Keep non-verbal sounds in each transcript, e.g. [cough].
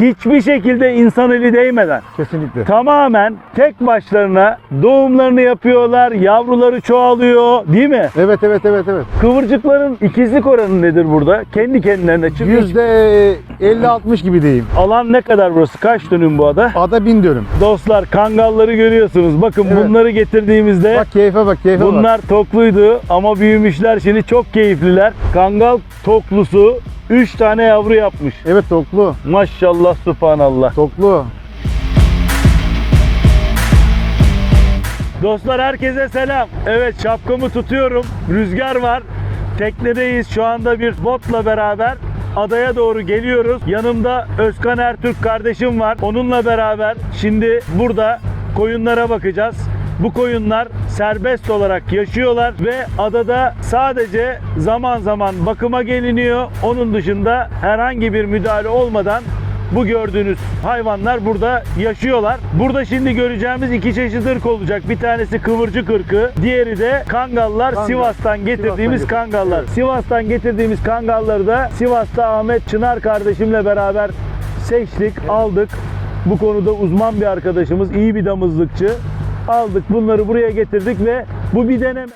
hiçbir şekilde insan eli değmeden Kesinlikle. tamamen tek başlarına doğumlarını yapıyorlar, yavruları çoğalıyor değil mi? Evet evet evet evet. Kıvırcıkların ikizlik oranı nedir burada? Kendi kendilerine çünkü Yüzde 50-60 gibi diyeyim. alan ne kadar burası? Kaç dönüm bu ada? Ada bin dönüm. Dostlar kangalları görüyorsunuz. Bakın Evet. bunları getirdiğimizde Bak keyfe bak keyfe bak. bunlar tokluydu ama büyümüşler şimdi çok keyifliler. Kangal toklusu 3 tane yavru yapmış. Evet toklu. Maşallah subhanallah. Toklu. Dostlar herkese selam. Evet şapkamı tutuyorum. Rüzgar var. Teknedeyiz şu anda bir botla beraber. Adaya doğru geliyoruz. Yanımda Özkan Ertürk kardeşim var. Onunla beraber şimdi burada koyunlara bakacağız. Bu koyunlar serbest olarak yaşıyorlar ve adada sadece zaman zaman bakıma geliniyor. Onun dışında herhangi bir müdahale olmadan bu gördüğünüz hayvanlar burada yaşıyorlar. Burada şimdi göreceğimiz iki çeşit ırk olacak. Bir tanesi kıvırcık ırkı, diğeri de kangallar. Kangal. Sivas'tan getirdiğimiz Sivas'tan kangallar. evet. Sivas'tan getirdiğimiz kangalları da Sivas'ta Ahmet Çınar kardeşimle beraber seçtik, aldık. Bu konuda uzman bir arkadaşımız, iyi bir damızlıkçı. Aldık bunları buraya getirdik ve bu bir deneme.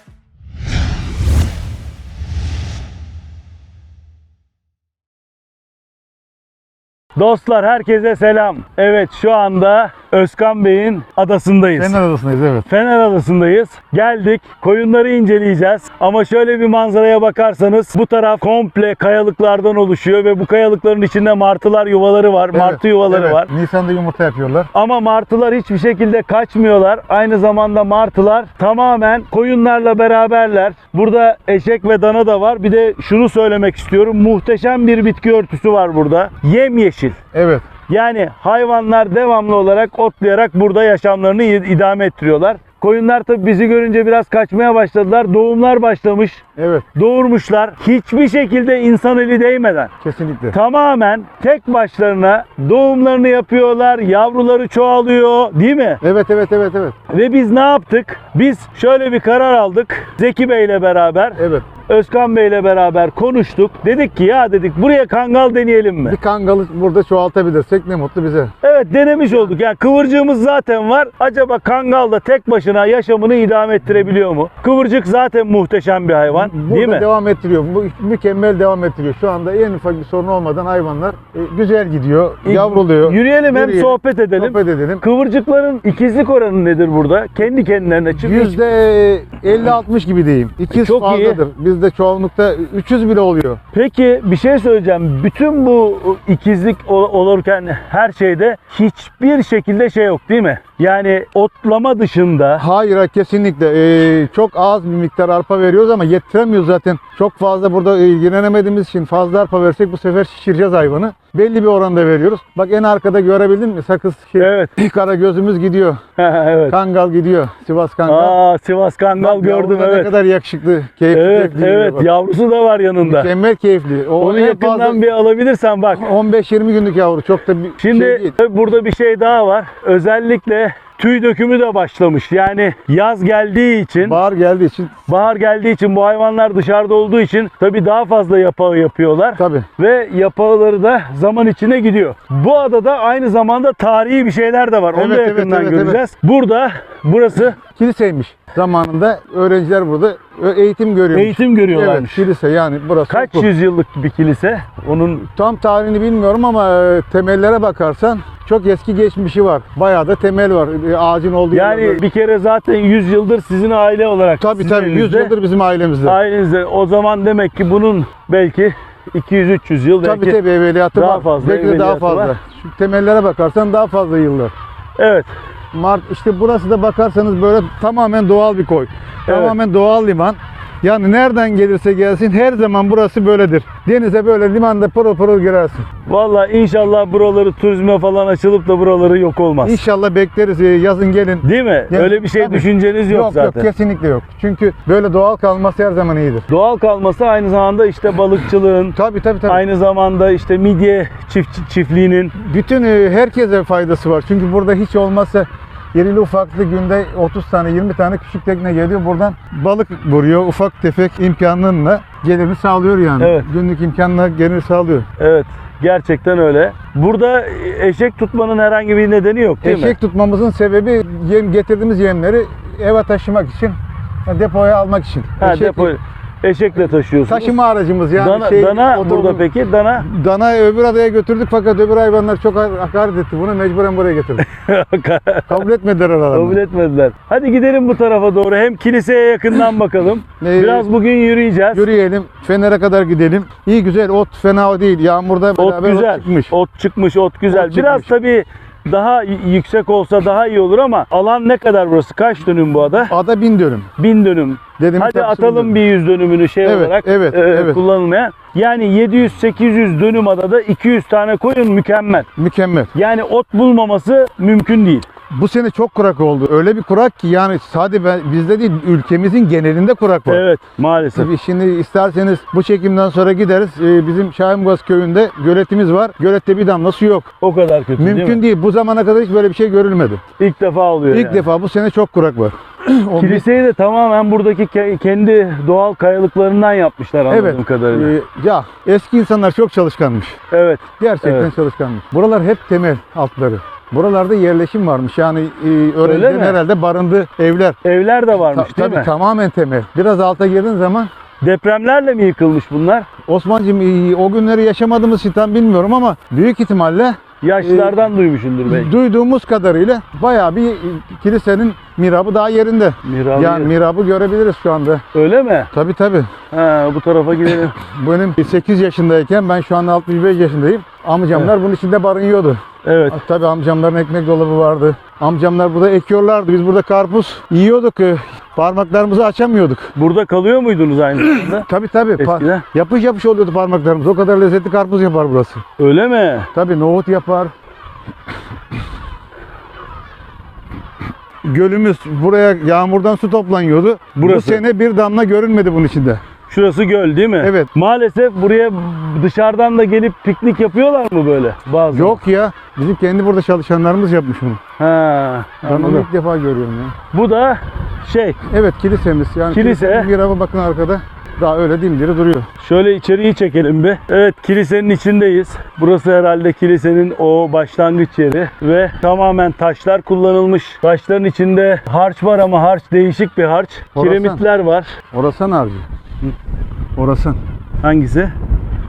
Dostlar herkese selam. Evet şu anda Özkan Bey'in adasındayız. Senin arasındayız evet. Fener Adası'ndayız. Geldik. Koyunları inceleyeceğiz. Ama şöyle bir manzaraya bakarsanız bu taraf komple kayalıklardan oluşuyor ve bu kayalıkların içinde martılar yuvaları var. Martı Evet, yuvaları evet. var. Nisan'da yumurta yapıyorlar. Ama martılar hiçbir şekilde kaçmıyorlar. Aynı zamanda martılar tamamen koyunlarla beraberler. Burada eşek ve dana da var. Bir de şunu söylemek istiyorum. Muhteşem bir bitki örtüsü var burada. Yemyeşil. Evet. Yani hayvanlar devamlı olarak otlayarak burada yaşamlarını id- idame ettiriyorlar. Koyunlar tabi bizi görünce biraz kaçmaya başladılar. Doğumlar başlamış. Evet. Doğurmuşlar. Hiçbir şekilde insan eli değmeden Kesinlikle. tamamen tek başlarına doğumlarını yapıyorlar. Yavruları çoğalıyor, değil mi? Evet evet evet evet. Ve biz ne yaptık? Biz şöyle bir karar aldık. Zeki Bey ile beraber, Evet. Özkan Bey ile beraber konuştuk. Dedik ki ya dedik buraya kangal deneyelim mi? Bir kangalı burada çoğaltabilirsek ne mutlu bize. Evet denemiş olduk. Yani kıvırcığımız zaten var. Acaba kangal da tek başına yaşamını idame ettirebiliyor mu? Kıvırcık zaten muhteşem bir hayvan. Burada değil mi? devam ettiriyor. Bu mükemmel devam ettiriyor. Şu anda en ufak bir sorun olmadan hayvanlar e, güzel gidiyor. E, Yavruluyor. Yürüyelim hem Yürüyelim, sohbet edelim. Sohbet edelim. Kıvırcıkların ikizlik oranı nedir burada? Kendi kendilerine. Yüzde 50-60 gibi diyeyim. İkiz Çok iyi. fazladır. Bizde çoğunlukta 300 bile oluyor. Peki bir şey söyleyeceğim. Bütün bu ikizlik ol- olurken her şeyde hiçbir şekilde şey yok değil mi? Yani otlama dışında Hayır kesinlikle. Ee, çok az bir miktar arpa veriyoruz ama yetiremiyoruz zaten. Çok fazla burada e, ilgilenemediğimiz için fazla arpa versek bu sefer şişireceğiz hayvanı. Belli bir oranda veriyoruz. Bak en arkada görebildin mi? Sakız şey, Evet. [laughs] kara gözümüz gidiyor. [laughs] evet. Kangal gidiyor. Sivas Kangal. Aa Sivas Kangal Bak, gördüm yavru da Ne evet. kadar yakışıklı, keyifli. Evet evet bak. yavrusu da var yanında. Mükemmel keyifli. O Onu en yakından fazla bir alabilirsen bak. 15-20 günlük yavru. Çok da bir Şimdi şey değil. tabii burada bir şey daha var. Özellikle tüy dökümü de başlamış. Yani yaz geldiği için, Bahar geldiği için bahar geldiği için bu hayvanlar dışarıda olduğu için tabii daha fazla yapağı yapıyorlar. tabii. Ve yapağları da zaman içine gidiyor. Bu adada aynı zamanda tarihi bir şeyler de var. Onu Evet, da evet, yakından evet, göreceğiz. Burada burası Kiliseymiş. Zamanında öğrenciler burada eğitim görüyormuş. eğitim Evet, görüyorlarmış. kilise yani burası. Kaç okul. yüzyıllık bir kilise? Onun Tam tarihini bilmiyorum ama e, temellere bakarsan çok eski geçmişi var. Bayağı da temel var. E, Ağacın olduğu yani yerler. bir kere zaten 100 yıldır sizin aile olarak Tabii sizin tabii 100 elinizde. yıldır bizim ailemizde. Ailenizde. O zaman demek ki bunun belki 200-300 yıl Tabii belki. tabii evveliyatı daha var. fazla Belki de daha evveliyatı fazla. var. Şu temellere bakarsan daha fazla yıllar. Evet. Mart işte burası da bakarsanız böyle tamamen doğal bir koy. Tamamen doğal liman. Yani nereden gelirse gelsin her zaman burası böyledir. Denize böyle limanda pırıl pırıl girersin. Vallahi inşallah buraları turizme falan açılıp da buraları yok olmaz. İnşallah bekleriz e, yazın gelin. Değil mi? Ya, Öyle bir şey tabii. düşünceniz yok, yok zaten. kesinlikle yok. Çünkü böyle doğal kalması her zaman iyidir. Doğal kalması aynı zamanda işte balıkçılığın, [laughs] Tabii tabii tabii. aynı zamanda işte midye çift, çiftliğinin Bütün e, herkese faydası var. Çünkü burada hiç olmazsa yerili ufaklı günde 30 tane 20 tane küçük tekne geliyor. Buradan balık vuruyor. Ufak tefek imkanlarla gelirini sağlıyor yani. Evet. Günlük imkanla gelir sağlıyor. evet gerçekten öyle. Burada eşek tutmanın herhangi bir nedeni yok değil mi? Eşek tutmamızın sebebi yem, getirdiğimiz yemleri eve taşımak için, yani depoya almak için. Ha, Eşek- depo, eşekle taşıyorsunuz. taşıma aracımız yani. dana, şey, dana burada peki dana Dana öbür adaya götürdük fakat öbür hayvanlar çok hakaret etti. Bunu mecburen buraya getirdik. [laughs] Kabul etmediler aralarında. kabul etmediler. Hadi gidelim bu tarafa doğru. Hem kiliseye yakından bakalım. [laughs] Ee, Biraz bugün yürüyeceğiz. Yürüyelim, Fener'e kadar gidelim. İyi güzel, ot fena değil. Yağmurda Ot beraber güzel. çıkmış. Ot çıkmış, ot güzel. Ot Biraz çıkmış. tabii daha yüksek olsa daha iyi olur ama alan ne kadar burası? Kaç dönüm bu ada? Ada bin dönüm. Bin dönüm. Dedim Hadi atalım bir yüz dönümünü şey Evet, olarak evet, e, evet. kullanılmaya. Yani 700-800 dönüm adada 200 tane koyun mükemmel. Mükemmel. Yani ot bulmaması mümkün değil. Bu sene çok kurak oldu. Öyle bir kurak ki yani sadece bizde değil ülkemizin genelinde kurak var. Evet maalesef. Tabii şimdi isterseniz bu çekimden sonra gideriz. Ee, bizim Şahinbaz köyünde göletimiz var. Gölette bir damla su yok. O kadar kötü değil Mümkün mi? değil. Bu zamana kadar hiç böyle bir şey görülmedi. İlk defa oluyor İlk yani. defa bu sene çok kurak var. Kiliseyi de tamamen buradaki ke- kendi doğal kayalıklarından yapmışlar anladığım Evet. kadarıyla. Ee, ya eski insanlar çok çalışkanmış. Evet. Gerçekten Evet. çalışkanmış. Buralar hep temel altları. Buralarda yerleşim varmış. Yani e, öğrencilerin mi? herhalde barındığı evler. Evler de varmış Ta- değil tabii mi? tamamen temel. Biraz alta girdiğin zaman Depremlerle mi yıkılmış bunlar? Osman'cığım e, o günleri yaşamadığımız için tam bilmiyorum ama büyük ihtimalle Yaşlılardan duymuşsundur belki. duyduğumuz kadarıyla bayağı bir kilisenin mihrabı daha yerinde. Mihrabı yani mihrabı görebiliriz şu anda. Öyle mi? Tabii tabii. Ha, bu tarafa gidelim. [laughs] Benim 8 yaşındayken ben şu anda 65 yaşındayım. Amcamlar bunun içinde barınıyordu. Evet. Tabii amcamların ekmek dolabı vardı. Amcamlar burada ekiyorlardı. Biz burada karpuz yiyorduk. Parmaklarımızı açamıyorduk. Burada kalıyor muydunuz aynı [clears throat] zamanda? Tabii tabii. Pa- Eskiden. yapış yapış oluyordu parmaklarımız. O kadar lezzetli karpuz yapar burası. Öyle mi? Tabii nohut yapar. Gölümüz buraya yağmurdan su toplanıyordu. Burası. Bu sene bir damla görünmedi bunun içinde. Şurası göl değil mi? Evet. Maalesef buraya dışarıdan da gelip piknik yapıyorlar mı böyle? Bazı. Yok ya. Bizim kendi burada çalışanlarımız yapmış bunu. Ha, Ben onu anladım. ilk defa görüyorum ya. Bu da şey, Evet kilisemiz. Yani Kilise. kilisenin mihrabı bakın arkada. Daha öyle dimdiri duruyor. şöyle içeriği çekelim bir. Evet, kilisenin içindeyiz. Burası herhalde kilisenin o başlangıç yeri ve tamamen taşlar kullanılmış. Taşların içinde harç var ama harç değişik bir harç. Horasan. Kiremitler var. Orasan harcı. Orasan. Hangisi?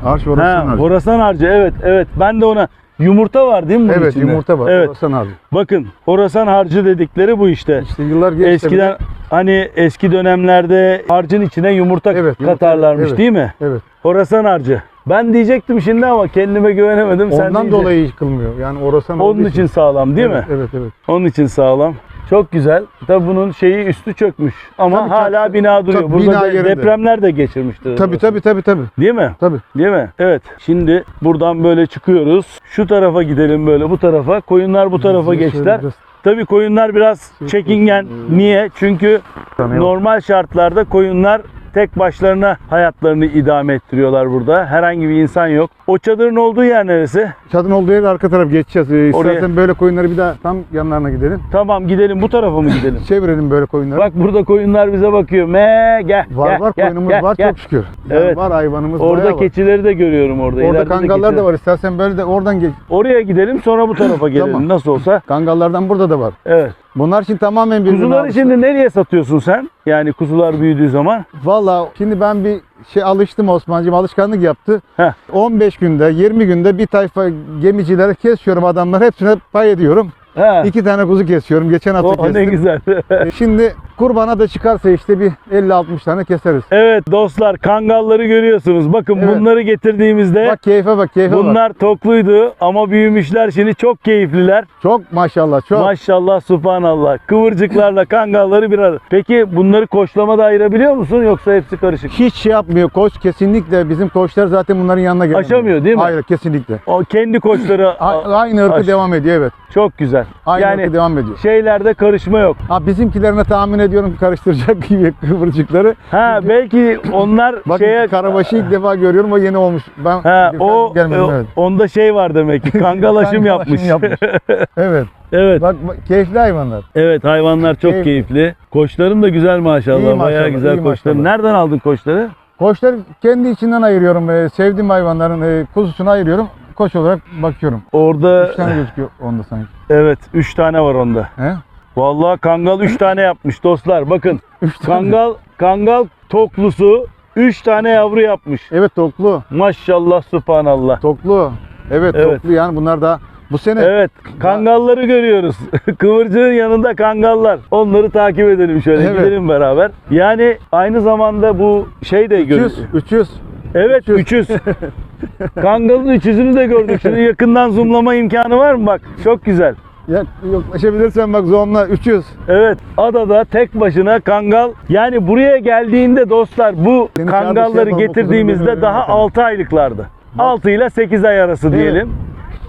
Arş orasan Ha, harcı. Horasan harcı. Evet, evet. Ben de ona yumurta var değil mi bunun Evet içinde? yumurta var. Evet. Orasan harcı. Bakın, Horasan harcı dedikleri bu işte. İşte yıllar geçti. Eskiden hani eski dönemlerde harcın içine yumurta Evet, yumurta, katarlarmış evet. değil mi? Evet. Horasan harcı. Ben diyecektim şimdi ama kendime güvenemedim. Sen Ondan deyince- dolayı yıkılmıyor. Yani orasan olduğu Onun için sağlam değil evet, mi? Evet evet. Onun için sağlam. Çok güzel. Tabi bunun şeyi üstü çökmüş ama Tabii, hala tabii. bina duruyor. Tabii, Burada bina de- yerinde. depremler de geçirmiştir. Tabii tabii tabii tabii. Değil mi? Tabii. Değil mi? Evet. Şimdi buradan böyle çıkıyoruz. Şu tarafa gidelim böyle bu tarafa. Koyunlar bu tarafa geçtiler. Tabii koyunlar biraz çekingen. Niye? Çünkü normal şartlarda koyunlar tek başlarına hayatlarını idame ettiriyorlar burada. Herhangi bir insan yok. O çadırın olduğu yer neresi? Çadın olduğu yer arka taraf geçeceğiz. Ee, Oraya- İstersen böyle koyunları bir daha tam yanlarına gidelim. Tamam gidelim bu tarafa mı gidelim? [laughs] Çevirelim böyle koyunları. Bak burada koyunlar bize bakıyor. Me gel. var gel, var gel, koyunumuz gel, var gel. çok şükür. Yani Evet. Var hayvanımız Orada bayağı var. keçileri de görüyorum orada. Orada de kangallar keçiler. da var. İstersen böyle de oradan geç. Oraya gidelim sonra bu tarafa [laughs] gelelim. Tamam. Nasıl olsa. Kangallardan burada da var. Evet. Bunlar için tamamen birbirine Kuzuları alıştı. şimdi nereye satıyorsun sen? Yani kuzular büyüdüğü zaman. Valla şimdi ben bir şey alıştım Osman'cığım alışkanlık yaptı. Heh. 15 günde 20 günde bir tayfa gemicilere kesiyorum adamlar hepsine pay ediyorum. He. İki tane kuzu kesiyorum geçen hafta O, o ne kestim. güzel. E, Şimdi kurbana da çıkarsa işte bir 50-60 tane keseriz. evet dostlar kangalları görüyorsunuz. Bakın Evet. bunları getirdiğimizde Bak keyfe bak keyfe bak. bunlar tokluydu ama büyümüşler şimdi çok keyifliler. Çok maşallah çok. Maşallah subhanallah. Kıvırcıklarla kangalları bir arada. Peki bunları koçlamada ayırabiliyor musun yoksa hepsi karışık? Hiç şey yapmıyor koç kesinlikle bizim koçlar zaten bunların yanına gelmiyor. Aşamıyor değil mi? Hayır kesinlikle. O kendi koçları aynı ırkı aş- devam ediyor evet. çok güzel. Aynı yani devam ediyor. şeylerde karışma yok. Ha bizimkilerine tahmin ediyorum karıştıracak [laughs] gibi kıvırcıkları. Ha belki onlar [clears throat] Bak şeye karabaşı ilk defa görüyorum o yeni olmuş. Ben Ha o gelmedim, e, evet. onda şey var demek ki [laughs] kangal aşım yapmış. yapmış. [laughs] evet. evet. Bak, bak keyifli hayvanlar. Evet hayvanlar çok Keyif- keyifli. Koçlarım da güzel maşallah. İyi maşallah, Bayağı güzel iyi koçlarım. maşallah. Nereden aldın koçları? Koçları kendi içinden ayırıyorum. Ee, sevdiğim hayvanların e, kuzusunu ayırıyorum. Koç olarak bakıyorum. Orada 3 tane gözüküyor onda sanki. evet 3 tane var onda. He? Vallahi kangal 3 tane yapmış dostlar. Bakın [laughs] 3 tane. kangal kangal toklusu 3 tane yavru yapmış. Evet toklu. Maşallah subhanallah. Toklu. Evet, Evet. toklu yani bunlar da bu sene Evet, kangalları görüyoruz. [laughs] Kıvırcığın yanında kangallar. Onları takip edelim şöyle, Evet. gidelim beraber. Yani aynı zamanda bu şey de 300, görüyoruz. 300. Evet, 300. [laughs] Kangalın 300'ünü de gördük. Şimdi yakından zoomlama imkanı var mı? Bak, çok güzel. Ya, yaklaşabilirsen bak zonla 300. Evet, adada tek başına kangal. Yani buraya geldiğinde dostlar bu Seni kangalları şey getirdiğimizde daha bilmiyorum 6 aylıklardı. 6 ile 8 ay arası diyelim.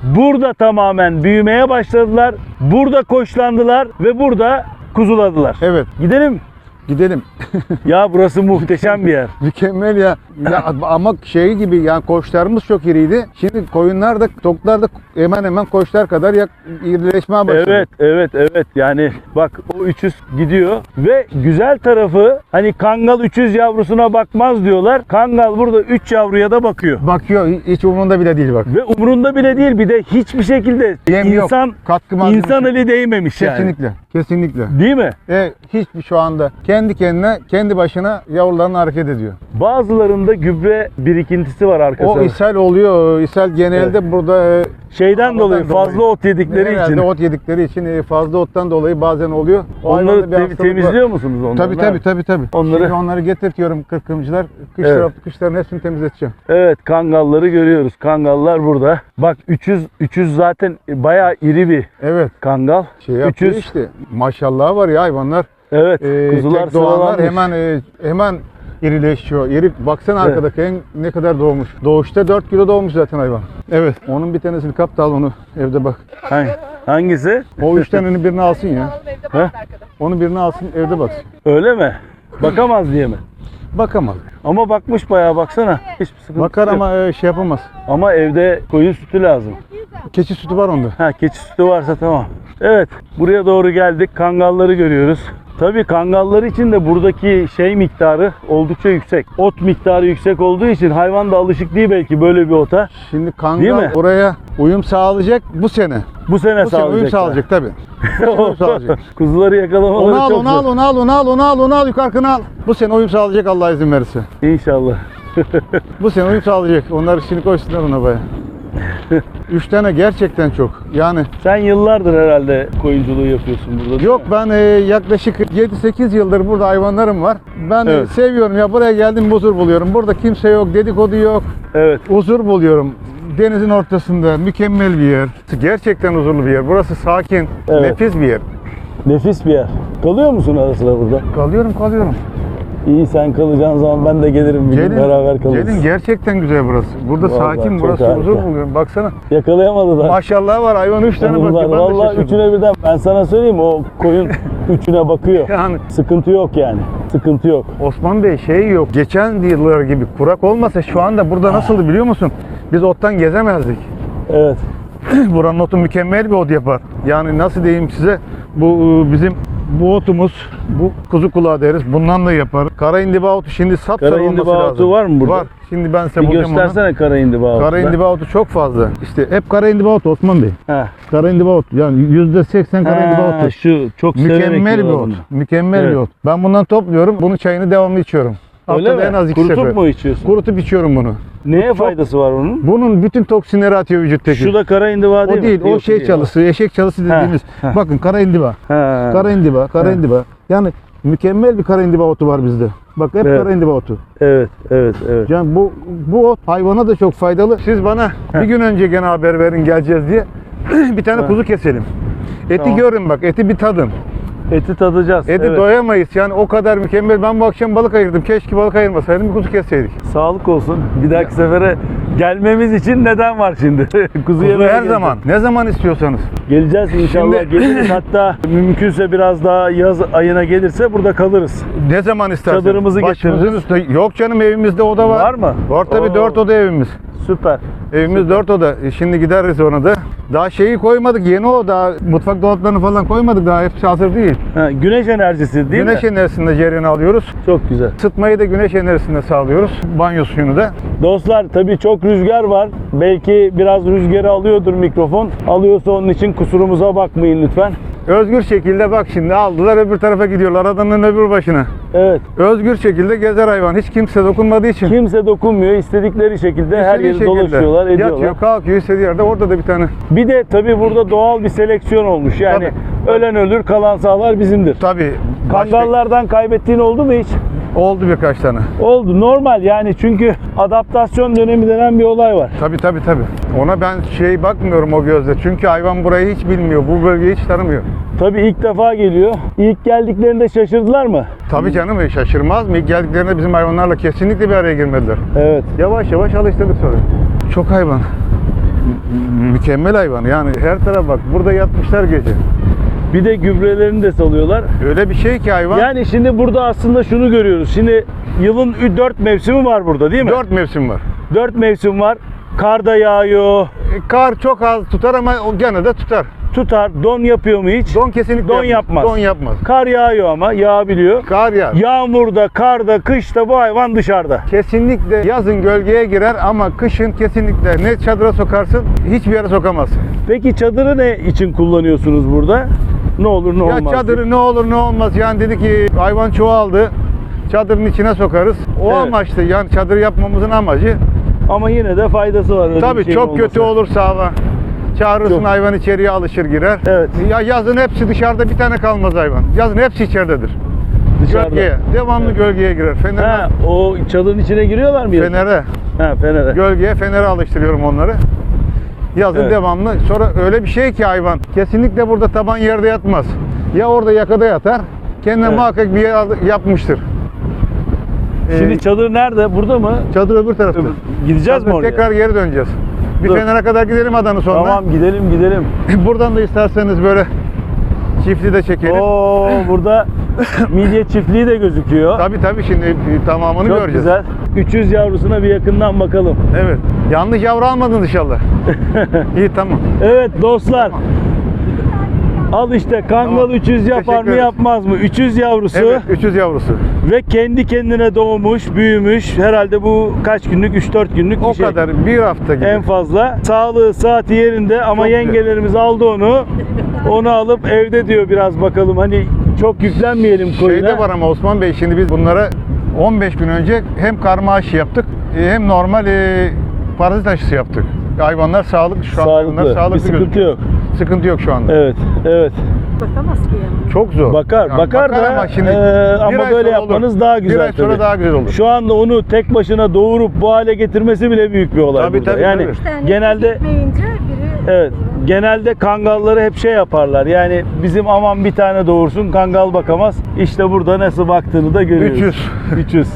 Burada tamamen büyümeye başladılar. Burada koçlandılar ve burada kuzuladılar. Evet Gidelim. Gidelim. [laughs] Ya burası muhteşem bir yer. [laughs] Mükemmel ya. ya. Ama şey gibi yani koçlarımız çok iriydi. Şimdi koyunlar da toklar da hemen hemen koçlar kadar yak, irileşmeye başladı. Evet, evet, evet. Yani bak o 300 gidiyor ve güzel tarafı hani kangal 300 yavrusuna bakmaz diyorlar. Kangal burada 3 yavruya da bakıyor. Bakıyor hiç umurunda bile değil bak. Ve umurunda bile değil bir de hiçbir şekilde Yem yok, insan katkı malzemesi insan yok. eli değmemiş yani. Kesinlikle. Kesinlikle. Değil mi? E, hiçbir şu anda kendi kendine kendi başına yavrularını hareket ediyor. Bazılarında gübre birikintisi var O arkasında. ishal oluyor. İshal genelde burada e, Şeyden dolayı fazla dolayı. ot yedikleri herhalde için. ot yedikleri için e, fazla ottan dolayı bazen oluyor. O Onları te- hastalık var. temizliyor musunuz onları? Tabii tabii tabii tabii. Onları- Şimdi onları getirtiyorum kırkımcılar. Kış Evet. tarafı kışların hepsini temizleteceğim. Evet kangalları görüyoruz. Kangallar burada. Bak 300 300 zaten bayağı iri bir Evet. kangal. Şey yapıyor 300 işte. Maşallah var ya hayvanlar. Evet, E, kuzular tek doğanlar sıralanmış. hemen e, hemen irileşiyor. İri baksana Evet. arkadaki en ne kadar doğmuş. Doğuşta 4 kilo doğmuş zaten hayvan. Evet. Onun bir tanesini kap da al onu evde bak. Hangi- Hangisi? O üç tanenin birini alsın ya. He? Onu birini alsın evde baksın. Öyle mi? Bakamaz diye mi? Bakamaz. Ama bakmış bayağı baksana. Hiçbir sıkıntı Bakar yok. ama e, şey yapamaz. Ama evde koyun sütü lazım. Keçi sütü var onda. Ha keçi sütü varsa tamam. Evet buraya doğru geldik. Kangalları görüyoruz. Tabii kangallar için de buradaki şey miktarı oldukça yüksek. Ot miktarı yüksek olduğu için hayvan da alışık değil belki böyle bir ota. Şimdi Değil kangal mi? oraya uyum sağlayacak bu sene. Bu sene Bu sene uyum sağlayacak. sağlayacak tabii. [laughs] uyum sağlayacak. Kuzuları yakalamaları Onu al, çok onu al, zor. onu al, onu al, onu al, onu al, yukarıkını al. Bu sene uyum sağlayacak Allah izin verirse. İnşallah. [laughs] Bu sene uyum sağlayacak. Onlar şimdi koşsunlar ona baya. [laughs] Üç tane gerçekten çok. Yani Sen yıllardır herhalde koyunculuğu yapıyorsun burada. değil yok mi? ben e, yaklaşık 7-8 yıldır burada hayvanlarım var. Ben e, Evet. seviyorum ya buraya geldim huzur buluyorum. Burada kimse yok, dedikodu yok. Evet. Huzur buluyorum. Denizin ortasında mükemmel bir yer. Gerçekten huzurlu bir yer. Burası sakin, Evet. nefis bir yer. Nefis bir yer. Kalıyor musun ara sıra burada? Kalıyorum, kalıyorum. İyi sen kalacağın zaman ben de gelirim bir gün Gelin, beraber kalırız. gelin gerçekten güzel burası. Burada Vallahi sakin, burası huzur harika. buluyorum. Baksana. Yakalayamadı da. Maşallah var hayvan 3 tane Bunlar bakıyor. Ben vallahi üçüne birden. Ben sana söyleyeyim o koyun [laughs] üçüne bakıyor. Yani Sıkıntı yok yani. Sıkıntı yok. Osman Bey şey yok. Geçen yıllar gibi kurak olmasa şu anda burada nasıldı biliyor musun? Biz ottan gezemezdik. Evet. [clears throat] Buranın otu mükemmel bir ot yapar. Yani nasıl diyeyim size bu e, bizim bu otumuz bu kuzu kulağı deriz. Bundan da yapar. Kara indiba otu şimdi sapsarı Kara olması indiba lazım. otu var mı burada? Var. Şimdi ben size Bir bulacağım onu. göstersene kara indiba. Kara indiba otu çok fazla. İşte hep kara indiba otu Osman Bey. Ha. Kara indiba otu. Yani yüzde seksen kara indiba otu. şu çok Mükemmel bir ot. Mükemmel Evet. bir ot. Ben bundan topluyorum. Bunun çayını devamlı içiyorum. Öyle Haftada mi? en az iki Kurutup sefer. mu içiyorsun? Kurutup içiyorum bunu. Neye faydası var onun? Bunun bütün toksinleri atıyor vücuttaki. Şu da kara indiba değil o mi? değil, o Yok, şey çalısı, eşek çalısı dediğimiz. ha. Bakın kara indiba. Ha. Kara indiba, kara Ha. indiba. Yani mükemmel bir kara indiba otu var bizde. Bak hep Evet. kara indiba otu. Evet, evet, evet. Yani bu bu ot hayvana da çok faydalı. Siz bana bir gün önce gene haber verin geleceğiz diye [clears throat] bir tane kuzu keselim. Eti Tamam. görün bak, eti bir tadın. Eti tadacağız. Eti evet. doyamayız yani o kadar mükemmel. Ben bu akşam balık ayırdım. Keşke balık ayırmasaydım bir kuzu kesseydik. Sağlık olsun. Bir dahaki sefere gelmemiz için neden var şimdi? [laughs] Kuzu, Kuzu her geleceğiz. zaman, ne zaman istiyorsanız. Geleceğiz inşallah. Şimdi- [laughs] Geliriz. Hatta mümkünse biraz daha yaz ayına gelirse burada kalırız. Ne zaman isterseniz. Çadırımızı Başımızın getiririz. üstünde. Yok canım evimizde oda var. Var mı? Var tabii Oo. dört oda evimiz. Süper. Evimiz dört oda. E, Şimdi gideriz ona da. Daha şeyi koymadık. Yeni o. Daha mutfak dolaplarını falan koymadık. Daha hepsi hazır değil. Ha, güneş enerjisi değil güneş mi? enerjisinde cereyan alıyoruz. Çok güzel. Isıtmayı da güneş enerjisinde sağlıyoruz. Banyo suyunu da. Dostlar tabii çok rüzgar var. Belki biraz rüzgarı alıyordur mikrofon. Alıyorsa onun için kusurumuza bakmayın lütfen. Özgür şekilde bak şimdi aldılar öbür tarafa gidiyorlar. Adanın öbür başına. Evet. Özgür şekilde gezer hayvan. Hiç kimse dokunmadığı için. Kimse dokunmuyor. istedikleri şekilde her İstediği yeri şekilde dolaşıyorlar, ediyorlar. Yatıyor, kalkıyor istediği yerde. Orada da bir tane. Bir de tabii burada doğal bir seleksiyon olmuş. Yani ölen ölür, kalan sağlar bizimdir. Tabii. başka- Kangallardan kaybettiğin oldu mu hiç? Oldu birkaç tane. Oldu. Normal yani çünkü adaptasyon dönemi denen bir olay var. Tabii tabii tabii. Ona ben şey bakmıyorum o gözle. Çünkü hayvan burayı hiç bilmiyor. Bu bölgeyi hiç tanımıyor. Tabii ilk defa geliyor. İlk geldiklerinde şaşırdılar mı? Tabii canım e, şaşırmaz mı? İlk geldiklerinde bizim hayvanlarla kesinlikle bir araya girmediler. Evet. Yavaş yavaş alıştırdık sonra. Çok hayvan. Mü- Mükemmel hayvan. Yani her tarafa bak. Burada yatmışlar gece. Bir de gübrelerini de salıyorlar. Öyle bir şey ki hayvan. Yani şimdi burada aslında şunu görüyoruz. Şimdi yılın 4 mevsimi var burada değil mi? Dört mevsim var. 4 mevsim var. Kar da yağıyor, E, Kar çok az tutar ama o gene de tutar. tutar. Don yapıyor mu hiç? Don kesinlikle Don yapmaz. Don yapmaz. Kar yağıyor ama yağabiliyor. Kar yağar. Yağmurda, karda, kışta bu hayvan dışarıda. Kesinlikle yazın gölgeye girer ama kışın kesinlikle ne çadıra sokarsın hiçbir yere sokamazsın. Peki çadırı ne için kullanıyorsunuz burada? Ne olur ne Ya olmaz. çadırı ne olur ne olmaz yani dedi ki hayvan çoğaldı. Çadırın içine sokarız. O Evet. amaçlı yani çadır yapmamızın amacı. Ama yine de faydası var. öyle Tabii şeyin çok kötü olması. olursa hava. Çağırırsın Yok. hayvan içeriye alışır girer. Evet. Ya yazın hepsi dışarıda bir tane kalmaz hayvan. Yazın hepsi içeridedir. Dışarıda. Gölgeye. Devamlı gölgeye girer. Fener, Ha, o çadırın içine giriyorlar mı? yazın? fenere. Ha, fenere. Gölgeye fenere alıştırıyorum onları. Yazın Evet. devamlı. Sonra öyle bir şey ki hayvan. Kesinlikle burada taban yerde yatmaz. Ya orada yakada yatar. Kendine Evet. muhakkak bir yer yapmıştır. Ee, Şimdi çadır nerede? Burada mı? çadır öbür tarafta. Gideceğiz mi oraya? Tekrar geri döneceğiz. Bir Dur. fenere kadar gidelim adanın sonra. Tamam gidelim gidelim. [laughs] Buradan da isterseniz böyle çiftli de çekelim. Oo burada [laughs] midye çiftliği de gözüküyor. Tabii tabii şimdi tamamını Çok göreceğiz. güzel. 300 yavrusuna bir yakından bakalım. Evet. Yanlış yavru almadın inşallah. [laughs] İyi tamam. Evet dostlar. Al işte kangal Tamam. 300 yapar Teşekkür mı ederiz. yapmaz mı? 300 yavrusu Evet 300 yavrusu. ve kendi kendine doğmuş, büyümüş. Herhalde bu kaç günlük? 3-4 günlük bir O şey. kadar bir hafta gibi. En fazla. Sağlığı, saati yerinde ama Çok güzel. yengelerimiz aldı onu. Onu alıp evde diyor biraz bakalım. Hani çok yüklenmeyelim koyuna. Şey de var ama Osman Bey şimdi biz bunlara 15 gün önce hem karma aşı yaptık e, hem normal e, parazit aşısı yaptık. Hayvanlar sağlıklı şu an Sağlıklı. sağlıklı bir sıkıntı gözüküyor. yok. Sıkıntı yok şu anda. Evet, evet. Bakamaz ki yani. Çok zor. Bakar, Yani bakar da, ama şimdi eee, bir ama böyle sonra olur. yapmanız daha güzel Bir ay sonra tabii. daha güzel olur. Şu anda onu tek başına doğurup bu hale getirmesi bile büyük bir olay Tabii, burada. tabii, yani tabii. Tanesi genelde evet genelde kangalları hep şey yaparlar. Yani bizim aman bir tane doğursun kangal bakamaz. İşte burada nasıl baktığını da görüyoruz. 300. 300.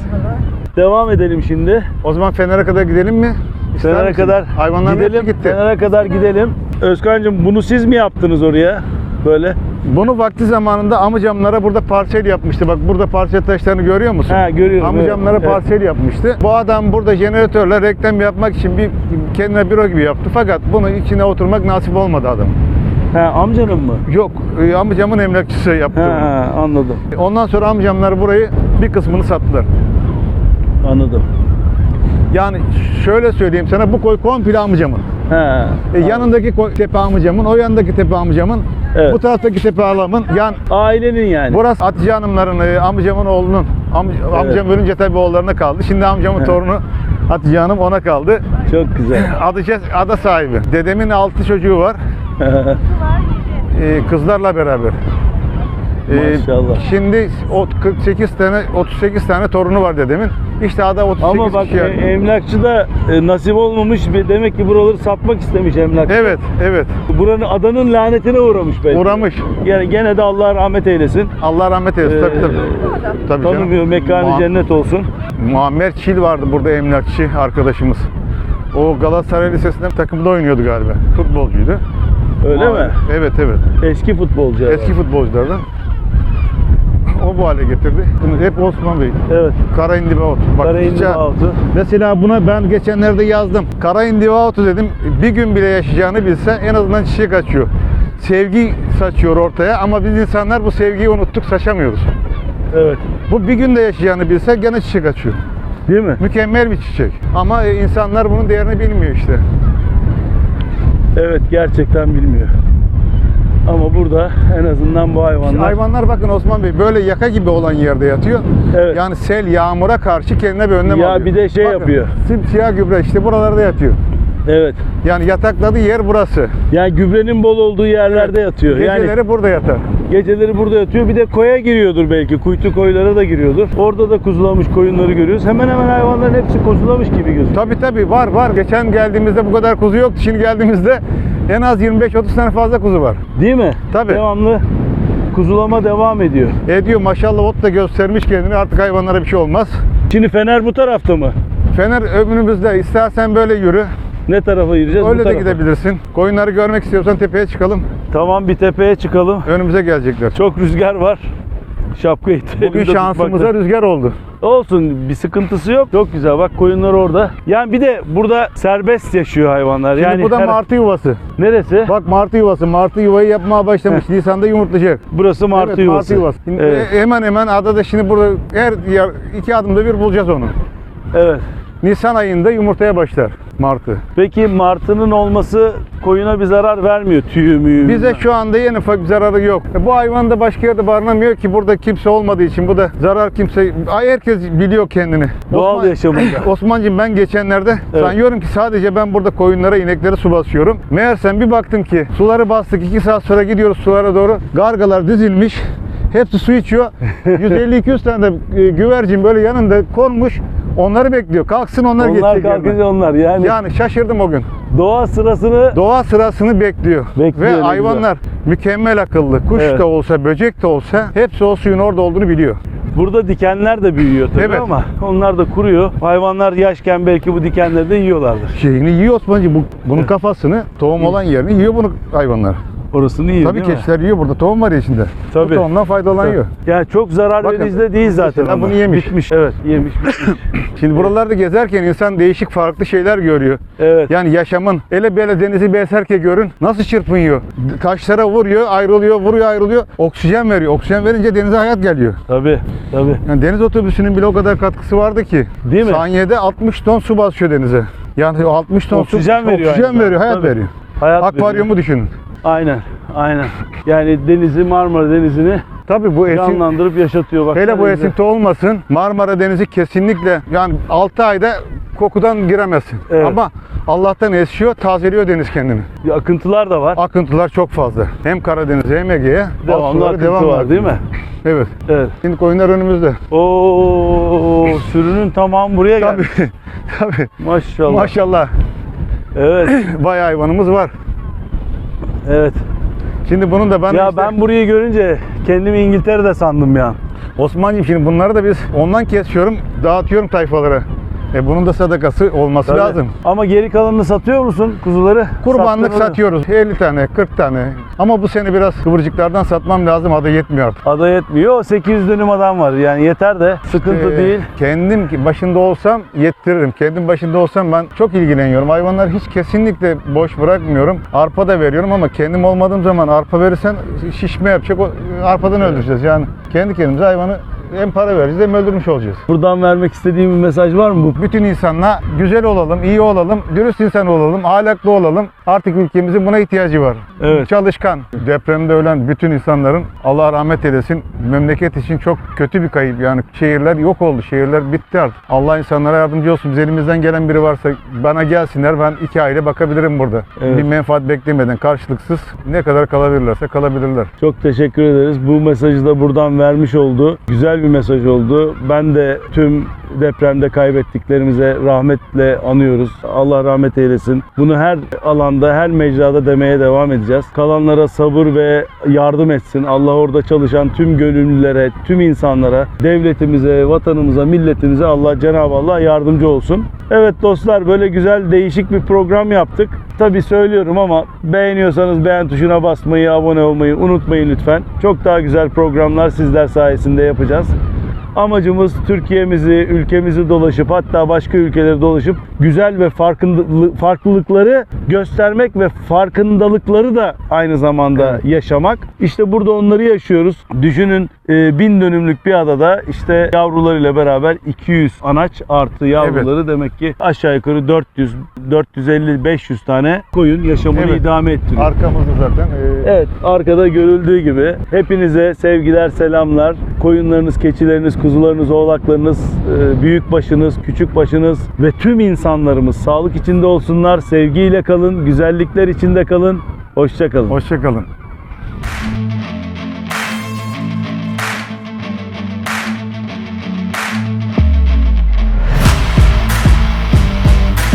Devam edelim şimdi. O zaman Fener'e kadar gidelim mi? İster Fener'e misin? kadar Hayvanların gidelim. gitti. Fener'e kadar gidelim. Özkan'cığım bunu siz mi yaptınız oraya? Böyle. Bunu vakti zamanında amcamlara burada parsel yapmıştı. Bak burada parsel taşlarını görüyor musun? Ha, görüyorum, Amcamlara evet, parsel yapmıştı. Bu adam burada jeneratörle reklam yapmak için bir kendine büro gibi yaptı. Fakat bunun içine oturmak nasip olmadı adam. Ha, amcanın mı? Yok, e, amcamın emlakçısı yaptı. Ha, anladım. Ondan sonra amcamlar burayı bir kısmını sattılar. Anladım. Yani şöyle söyleyeyim sana bu koy komple amcamın. Ha. E, yanındaki koy, tepe amcamın, o yandaki tepe amcamın, Evet. bu taraftaki tepe halamın. Yan, Ailenin yani. Burası Hatice Hanımların, e, amcamın oğlunun. Am- Amcam ölünce tabii oğullarına kaldı. Şimdi amcamın Evet. torunu Hatice Hanım ona kaldı. Çok güzel. [laughs] Adı ada sahibi. Dedemin altı çocuğu var. e, kızlarla beraber. E, Maşallah. Şimdi o 48 tane 38 tane torunu var dedemin. İşte ada 38 Ama bak kişi. e, emlakçı da e, nasip olmamış. Bir- Demek ki buraları satmak istemiş emlakçı. Evet, evet. Buranın adanın lanetine uğramış belki. Uğramış. Yani gene de Allah rahmet eylesin. Allah rahmet eylesin. Tabii Ee, tabii. Tabii canım. Tanımıyor mekanı Muha- cennet olsun. Muammer Çil vardı burada emlakçı arkadaşımız. O Galatasaray Lisesi'nde takımda oynuyordu galiba. Futbolcuydu. Öyle mi? Evet evet. Eski futbolcu. Eski futbolculardan. Bu hale getirdi. Bunu hep Osman Bey. Evet. Kara indiba otu. Bak, Kara çiçeği- otu. Mesela buna ben geçenlerde yazdım. Kara indiba otu dedim. Bir gün bile yaşayacağını bilse en azından çiçek açıyor. Sevgi saçıyor ortaya ama biz insanlar bu sevgiyi unuttuk saçamıyoruz. Evet. Bu bir gün de yaşayacağını bilse gene çiçek açıyor. Değil mi? Mükemmel bir çiçek. Ama e, insanlar bunun değerini bilmiyor işte. Evet gerçekten bilmiyor. Ama burada en azından bu hayvanlar Hayvanlar bakın Osman Bey böyle yaka gibi olan yerde yatıyor. Evet. Yani sel, yağmura karşı kendine bir önlem Ya alıyor. bir de şey Bakın, yapıyor. Simsiyah gübre işte buralarda yatıyor. evet. Yani yatakladığı yer burası. Yani gübrenin bol olduğu yerlerde yatıyor. Geceleri Yani burada yatar. geceleri burada yatıyor. Bir de koya giriyordur belki. Kuytu koylara da giriyordur. Orada da kuzulamış koyunları görüyoruz. Hemen hemen hayvanların hepsi kuzulamış gibi gözüküyor. Tabi tabi var var. Geçen geldiğimizde bu kadar kuzu yoktu. Şimdi geldiğimizde en az 25-30 tane fazla kuzu var. Değil mi? Tabii. Devamlı kuzulama devam ediyor. Ediyor maşallah ot da göstermiş kendini artık hayvanlara bir şey olmaz. Şimdi Fener bu tarafta mı? Fener önümüzde istersen böyle yürü. Ne tarafa yürüyeceğiz? Bu Öyle de tarafa. gidebilirsin. Koyunları görmek istiyorsan tepeye çıkalım. Tamam bir tepeye çıkalım. Önümüze gelecekler. Çok rüzgar var. Şapkayı [laughs] Bugün tutmakta. şansımıza rüzgar oldu. Olsun bir sıkıntısı yok. Çok güzel bak koyunlar orada. Yani bir de burada serbest yaşıyor hayvanlar. Şimdi yani bu da her- martı yuvası. Neresi? Bak martı yuvası. Martı yuvayı yapmaya başlamış. Nisan'da yumurtlayacak. Burası martı evet, yuvası. Martı yuvası. Şimdi Evet. e, hemen hemen adada şimdi burada her yer, iki adımda bir bulacağız onu. evet. Nisan ayında yumurtaya başlar martı. Peki martının olması koyuna bir zarar vermiyor tüyü müyü. Bize şu anda en ufak bir zararı yok. E, Bu hayvan da başka yerde barınamıyor ki burada kimse olmadığı için. Bu da zarar kimse. Ay herkes biliyor kendini. Doğal yaşamında. [laughs] Osman'cığım ben geçenlerde Evet. sanıyorum ki sadece ben burada koyunlara, ineklere su basıyorum. Meğersem bir baktım ki suları bastık 2 saat sonra gidiyoruz sulara doğru. Gargalar dizilmiş. Hepsi su içiyor. [laughs] 150-200 tane de e, güvercin böyle yanında konmuş. Onları bekliyor. Kalksın onlar, onlar geçecek kalkınca onlar yani, Yani şaşırdım o gün. doğa sırasını Doğa sırasını bekliyor. Bekliyor, Ve hayvanlar mükemmel akıllı. Kuş Evet. da olsa, böcek de olsa hepsi o suyun orada olduğunu biliyor. burada dikenler de büyüyor tabii Evet. ama onlar da kuruyor. Hayvanlar yaşken belki bu dikenleri de yiyorlardır. Şeyini yiyor Osman'cığım. Bu, bunun kafasını, tohum olan yerini yiyor bunu hayvanlar. Orasını yiyor Tabii değil mi? keçiler yiyor burada. Tohum var ya içinde. Tabii. Bu tohumdan faydalanıyor. Yani çok zarar Bakın, verici de değil zaten ama. bunu yemiş. Bitmiş. Evet yemiş bitmiş. [clears throat] Şimdi buralarda gezerken insan değişik farklı şeyler görüyor. evet. Yani yaşamın hele böyle denizi beserken görün nasıl çırpınıyor. Kaşlara vuruyor, ayrılıyor, vuruyor, ayrılıyor. Oksijen veriyor. Oksijen verince denize hayat geliyor. Tabii tabii. Yani deniz otobüsünün bile o kadar katkısı vardı ki. Değil mi? Saniyede 60 ton su basıyor denize. Yani o 60 ton Oksijen su veriyor oksijen aynı veriyor, hayat zamanda. veriyor. Hayat Akvaryumu düşünün. Aynen, aynen. Yani denizi Marmara Denizi'ni Tabii bu esin, canlandırıp yaşatıyor. Bak hele bu esinti olmasın Marmara Denizi kesinlikle yani 6 ayda kokudan giremezsin. Evet. Ama Allah'tan esiyor, tazeliyor deniz kendini. akıntılar da var. Akıntılar çok fazla. Hem Karadeniz'e hem Ege'ye. Devamlı akıntı devam var değil mi? Evet. Evet. Şimdi koyunlar önümüzde. Oo, sürünün tamamı buraya Tabii. geldi. [laughs] Tabii. Maşallah. Maşallah. Evet, [clears throat] Bayağı hayvanımız var. Evet. Şimdi bunun da ben Ya işte- ben burayı görünce kendimi İngiltere'de sandım ya. Osman'cığım şimdi bunları da biz ondan kesiyorum, dağıtıyorum tayfalara. E bunun da sadakası olması Tabii. lazım. Ama geri kalanını satıyor musun kuzuları? Kurbanlık Sattın mı? satıyoruz. 50 tane, 40 tane. Ama bu sene biraz kıvırcıklardan satmam lazım. Adı yetmiyor artık. Ada yetmiyor. 800 dönüm adam var. Yani yeter de sıkıntı Ee, değil. Kendim ki başında olsam yettiririm. Kendim başında olsam ben çok ilgileniyorum. Hayvanları hiç kesinlikle boş bırakmıyorum. Arpa da veriyorum ama kendim olmadığım zaman arpa verirsen şişme yapacak. O arpadan öldüreceğiz. Yani kendi kendimize hayvanı hem para vereceğiz hem öldürmüş olacağız. Buradan vermek istediğim bir mesaj var mı? Bütün insanla güzel olalım, iyi olalım, dürüst insan olalım, ahlaklı olalım. Artık ülkemizin buna ihtiyacı var. Evet. Çalışkan. Depremde ölen bütün insanların Allah rahmet eylesin. Memleket için çok kötü bir kayıp. Yani şehirler yok oldu. Şehirler bitti artık. Allah insanlara yardımcı olsun. Biz elimizden gelen biri varsa bana gelsinler. Ben iki aile bakabilirim burada. Evet. Bir menfaat beklemeden, karşılıksız ne kadar kalabilirlerse kalabilirler. Çok teşekkür ederiz. Bu mesajı da buradan vermiş oldu. Güzel bir mesaj oldu. Ben de tüm depremde kaybettiklerimize rahmetle anıyoruz. Allah rahmet eylesin. Bunu her alanda, her mecrada demeye devam edeceğiz. Kalanlara sabır ve yardım etsin. Allah orada çalışan tüm gönüllülere, tüm insanlara, devletimize, vatanımıza, milletimize Allah Cenab-ı Allah yardımcı olsun. Evet dostlar böyle güzel değişik bir program yaptık. Tabii söylüyorum ama beğeniyorsanız beğen tuşuna basmayı, abone olmayı unutmayın lütfen. Çok daha güzel programlar sizler sayesinde yapacağız. Amacımız Türkiye'mizi, ülkemizi dolaşıp hatta başka ülkeleri dolaşıp güzel ve farkındalı- farklılıkları göstermek ve farkındalıkları da aynı zamanda Evet. yaşamak. İşte burada onları yaşıyoruz. Düşünün e, bin dönümlük bir adada işte yavrularıyla beraber 200 anaç artı yavruları demek ki aşağı yukarı 400 450 500 tane koyun yaşamını Evet. idame ettiriyor. Arkamızda zaten. e, Evet arkada görüldüğü gibi hepinize sevgiler selamlar. Koyunlarınız, keçileriniz, kuzularınız, oğlaklarınız, e, büyük başınız, küçük başınız ve tüm insanlarımız sağlık içinde olsunlar. Sevgiyle kalın, güzellikler içinde kalın. Hoşça kalın. Hoşçakalın.